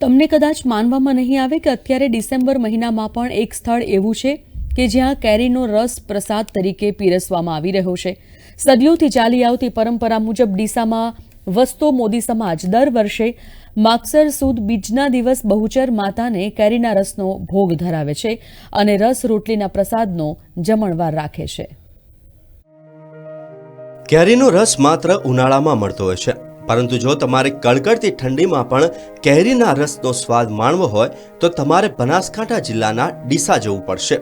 તમને કદાચ માનવામાં નહીં આવે કે અત્યારે ડિસેમ્બર મહિનામાં પણ એક સ્થળ એવું છે કે જ્યાં કેરીનો રસ પ્રસાદ તરીકે પીરસવામાં આવી રહ્યો છે. સદીઓથી ચાલી આવતી પરંપરા મુજબ ડીસામાં વસતો મોદી સમાજ દર વર્ષે માગસર સુદ બીજના દિવસ બહુચર માતાને કેરીના રસનો ભોગ ધરાવે છે અને રસ રોટલીના પ્રસાદનો જમણવાર રાખે છે. કેરીનો રસ માત્ર ઉનાળામાં મળતો હોય છે. પરંતુ જો તમારે કડકડતી ઠંડીમાં પણ કેરીના રસનો સ્વાદ માણવો હોય, તો તમારે બનાસકાંઠા જિલ્લાના ડીસા જવું પડશે.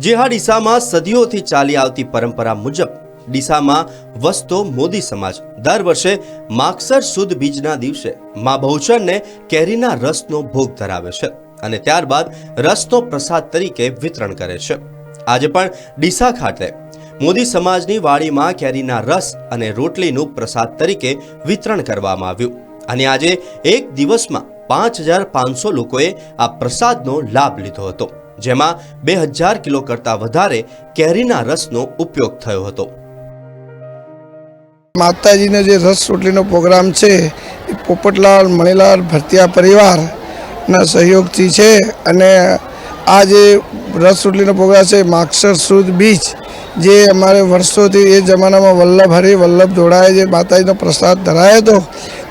જે હા ડીસામાં સદીઓથી ચાલી આવતી પરંપરા મુજબ, ડીસામાં વસતો મોદી સમાજ દર વર્ષે માગસર સુદ બીજના દિવસે મા બહુચરને કેરીના રસનો ભોગ ધરાવે છે અને ત્યારબાદ રસનો પ્રસાદ તરીકે વિતરણ કરે છે. આજે પણ ડીસા ખાતે મોદી સમાજની વાડીમાં કેરીના રસ અને રોટલીનું પ્રસાદ તરીકે વિતરણ કરવામાં આવ્યું. અને આજે એક દિવસમાં પાંચ હજાર પાંચસો લોકોએ આ પ્રસાદનો લાભ લીધો હતો, જેમાં બે હજાર કિલો કરતાં વધારે કેરીના રસનો ઉપયોગ થયો હતો. માતાજીનો જે રસ રોટલીનો પ્રોગ્રામ છે, એ પોપટલાલ, મણીલાલ, ભરતિયા પરિવારના સહયોગથી છે અને આ જે રસ રોટલીનો પ્રોગ્રામ છે માક્ષર સુદ બીચ, જે અમારે વર્ષોથી એ જમાનામાં વલ્લભ હરિ વલ્લભ ધોળાએ જે માતાજીનો પ્રસાદ ધરાયો હતો,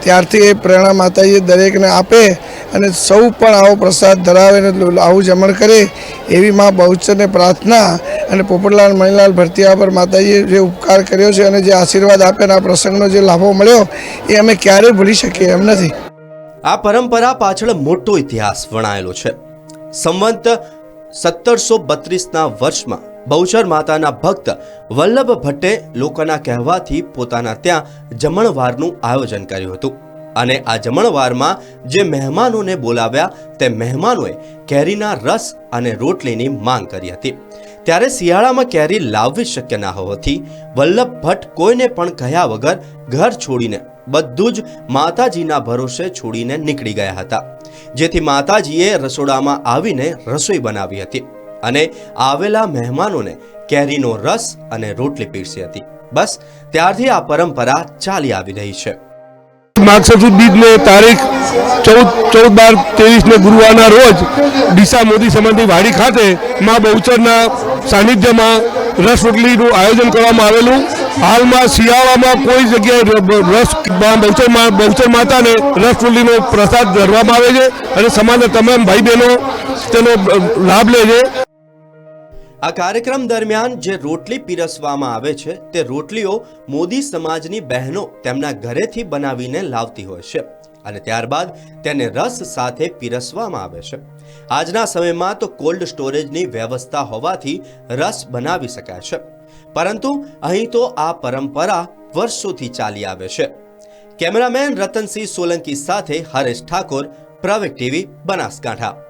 ત્યારથી એ પ્રેરણા માતાજી દરેકને આપે અને સૌ પણ આવો પ્રસાદ ધરાવે અને આવું જમણ કરે એવી મા બહુચરને પ્રાર્થના અને પોપટલાલ મણીલાલ ભરતિયા પર માતાજીએ જે ઉપકાર કર્યો છે અને જે આશીર્વાદ આપ્યા આ પ્રસંગનો જે લાભો મળ્યો, એ અમે ક્યારેય ભૂલી શકીએ એમ નથી. આ પરંપરા પાછળ મોટો ઇતિહાસ વણાયેલો છે. સંવંત સત્તરસો બત્રીસના વર્ષમાં બહુચર માતાના ભક્ત વલ્લભ ભટ્ટે લોકોના કહેવાથી પોતાના ત્યાં જમણવારનું આયોજન કર્યું હતું. અને આ જમણવારમાં જે મહેમાનોને બોલાવ્યા તે મહેમાનોએ કેરીના રસ અને રોટલીની માંગ કરી હતી. ત્યારે શિયાળામાં કેરી લાવવી શક્ય ના હોવાથી વલ્લભ ભટ્ટ કોઈને પણ કહ્યા વગર ઘર છોડીને બધું જ માતાજીના ભરોસે છોડીને નીકળી ગયા હતા. જેથી માતાજીએ રસોડામાં આવીને રસોઈ બનાવી હતી અને આવેલા મહેમાનોને કેરીનો રસ અને રોટલી પીરસી હતી. બસ, ત્યારથી આ પરંપરા ચાલી આવી રહી છે. માગસર બીજને તારીખ ચૌદ ચૌદ બાર ત્રેવીસને ગુરુવારના રોજ ડીસા મોદી સમાજની વાડી ખાતે મા બહુચરના સાનિધ્યમાં રસ રોટલીનું આયોજન કરવામાં આવેલું. હાલમાં શિયાળામાં કોઈ જગ્યાએ રસ બહુચર માતાને રસ પ્રસાદ ધરવામાં આવે છે અને સમાજના તમામ ભાઈ બહેનો તેનો લાભ લે છે. આ કાર્યક્રમ દરમિયાન જે રોટલી પીરસવામાં આવે છે તે રોટલીઓ મોદી સમાજની બહેનો તેમના ઘરેથી બનાવીને લાવતી હોય છે અને ત્યારબાદ તેને રસ સાથે પીરસવામાં આવે છે. આજના સમયમાં તો કોલ્ડ સ્ટોરેજની વ્યવસ્થા હોવાથી રસ બનાવી શકાય છે. પરંતુ અહીં તો આ પરંપરા વર્ષોથી ચાલી આવે છે. કેમેરામેન રતનસિંહ સોલંકી સાથે હરેશ ઠાકોર પ્રવેક ટીવી, બનાસકાંઠા.